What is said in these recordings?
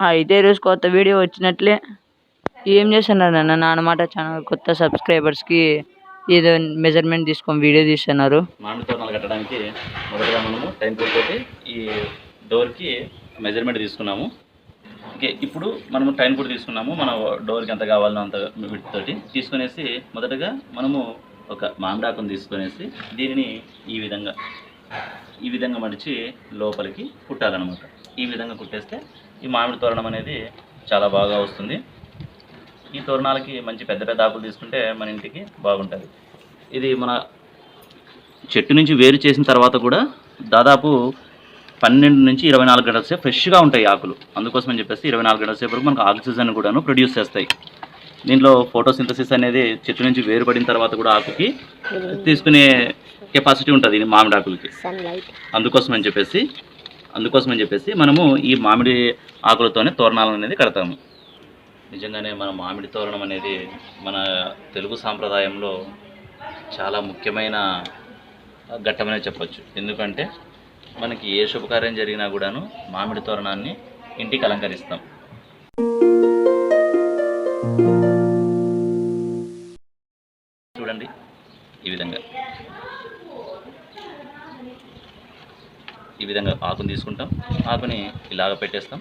అయితే ఈరోజు కొత్త వీడియో వచ్చినట్లే. ఏం చేస్తున్నారు నా అనమాట ఛానల్ కొత్త సబ్స్క్రైబర్స్కి ఏదో మెజర్మెంట్ తీసుకొని వీడియో తీస్తున్నారు. మామిడి తోరణాలు కట్టడానికి మొదటగా మనము టైం తోటి ఈ డోర్కి మెజర్మెంట్ తీసుకున్నాము. ఓకే ఇప్పుడు మనము టైం కూడా తీసుకున్నాము. మన డోర్కి ఎంత కావాలో అంత వీటితోటి తీసుకునేసి మొదటగా మనము ఒక మామిడాకును తీసుకునేసి దీనిని ఈ విధంగా ఈ విధంగా మడిచి లోపలికి కుట్టాలన్నమాట. ఈ విధంగా కుట్టేస్తే ఈ మామిడి తోరణం అనేది చాలా బాగా వస్తుంది. ఈ తోరణాలకి మంచి పెద్ద పెద్ద ఆకులు తీసుకుంటే మన ఇంటికి బాగుంటుంది. ఇది మన చెట్టు నుంచి వేరు చేసిన తర్వాత కూడా దాదాపు పన్నెండు నుంచి ఇరవై నాలుగు గంటల సేపు ఫ్రెష్గా ఉంటాయి ఆకులు. అందుకోసం అని చెప్పేసి ఇరవై నాలుగు గంటల సేపు వరకు మనకు ఆక్సిజన్ కూడాను ప్రొడ్యూస్ చేస్తాయి. దీంట్లో ఫోటోసింథసిస్ అనేది చెట్టు నుంచి వేరుపడిన తర్వాత కూడా ఆకుకి తీసుకునే కెపాసిటీ ఉంటుంది మామిడి ఆకులకి. అందుకోసం అని చెప్పేసి అందుకోసం అని చెప్పేసి మనము ఈ మామిడి ఆకులతోనే తోరణాలు అనేది కడతాము. నిజంగానే మన మామిడి తోరణం అనేది మన తెలుగు సాంప్రదాయంలో చాలా ముఖ్యమైన ఘట్టమనే చెప్పచ్చు. ఎందుకంటే మనకి ఏ శుభకార్యం జరిగినా కూడాను మామిడి తోరణాన్ని ఇంటికి అలంకరిస్తాం. చూడండి ఈ విధంగా. ఈ విధంగా ఆకుని తీసుకుంటాం. ఆకుని ఇలాగ పెట్టేస్తాం.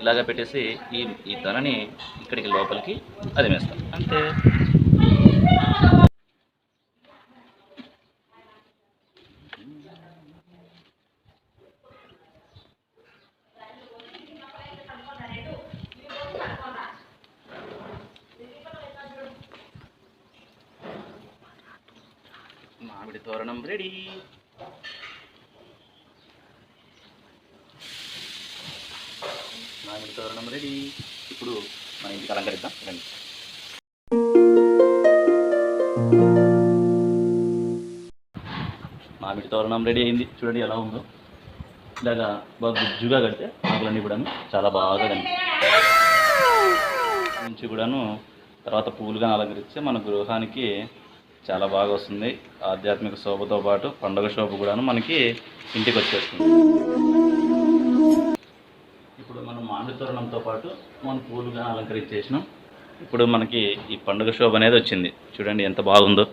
ఇలాగ పెట్టేసి ఈ ఈ తనని ఇక్కడికి లోపలికి అదిమేస్తాం. అంతే. మామిడి తోరణం రెడీ. మామిడి తోరణం రెడీ ఇప్పుడు మన ఇంటికి అలంకరిద్దాం. రండి. మామిడి తోరణం రెడీ అయింది. చూడండి ఎలా ఉందో. ఇలాగా బాగా గుజ్జుగా కడితే ఆకులన్నీ కూడాను చాలా బాగా కనిపిస్తాయి. నుంచి కూడాను తర్వాత పువ్వులుగా అలంకరిస్తే మన గృహానికి చాలా బాగా వస్తుంది. ఆధ్యాత్మిక శోభతో పాటు పండుగ శోభ కూడాను మనకి ఇంటికి వచ్చేస్తుంది. మామిడి తోరణంతో పాటు మనం పూలుగా అలంకరించేసినాం. ఇప్పుడు మనకి ఈ పండుగ శోభ అనేది వచ్చింది. చూడండి ఎంత బాగుందో.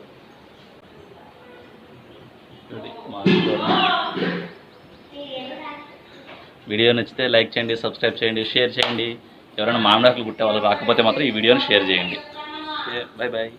వీడియో నచ్చితే లైక్ చేయండి సబ్స్క్రైబ్ చేయండి షేర్ చేయండి. ఎవరైనా మామిడాకులు కుట్టే వాళ్ళు రాకపోతే మాత్రం ఈ వీడియోని షేర్ చేయండి. Bye bye